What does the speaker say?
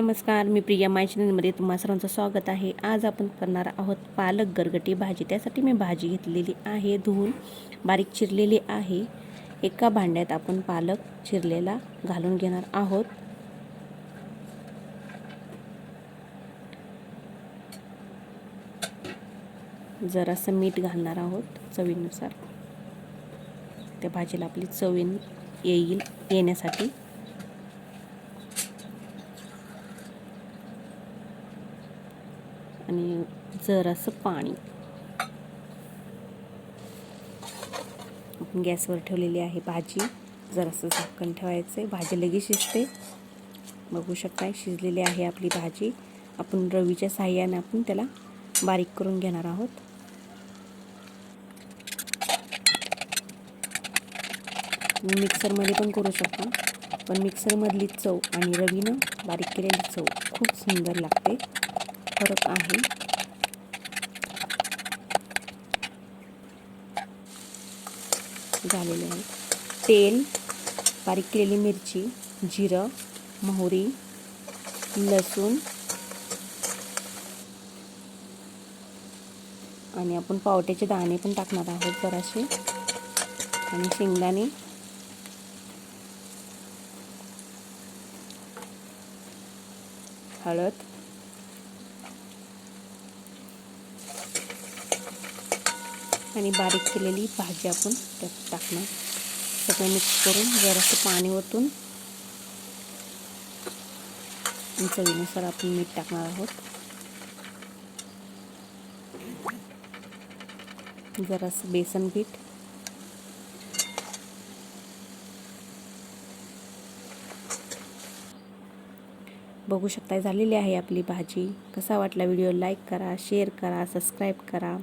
नमस्कार मी प्रिया मायचिनमध्ये तुम्हा सर्वांचं स्वागत आहे. आज आपण करणार आहोत पालक गरगटी भाजी. त्यासाठी मी भाजी घेतलेली आहे धुवून बारीक चिरलेली आहे. एका भांड्यात आपण पालक चिरलेला घालून घेणार आहोत. जरासं मीठ घालणार आहोत चवीनुसार. त्या भाजीला आपली चवीन येईल येण्यासाठी. आणि जरासं पाणी. आपण गॅसवर ठेवलेली आहे भाजी. जरासं झाकण ठेवायचं आहे भाजी लगेच शिजते. बघू शकताय शिजलेली आहे आपली भाजी. आपण रवीच्या साह्याने आपण त्याला बारीक करून घेणार आहोत. मिक्सरमध्ये पण करू शकता. पण मिक्सरमधली चव आणि रवीनं बारीक केलेली चव खूप सुंदर लागते. फरक आहे. झालेले आहे. तेल बारीक केलेली मिरची जिरं मोहरी लसूण आणि आपण पावट्याचे दाणे पण टाकणार आहोत जरासे. आणि शेंगदाणे. हळद. आणि बारीक केलेली भाजी आपण त्यात टाकणार. सगळं मिक्स करून जरासं पाणी ओतून चवीनुसार आपण मीठ टाकणार आहोत. जरासं बेसन पीठ. बघू शकता झालेली आहे आपली भाजी. कसा वाटला व्हिडिओ लाईक करा शेअर करा सबस्क्राईब करा.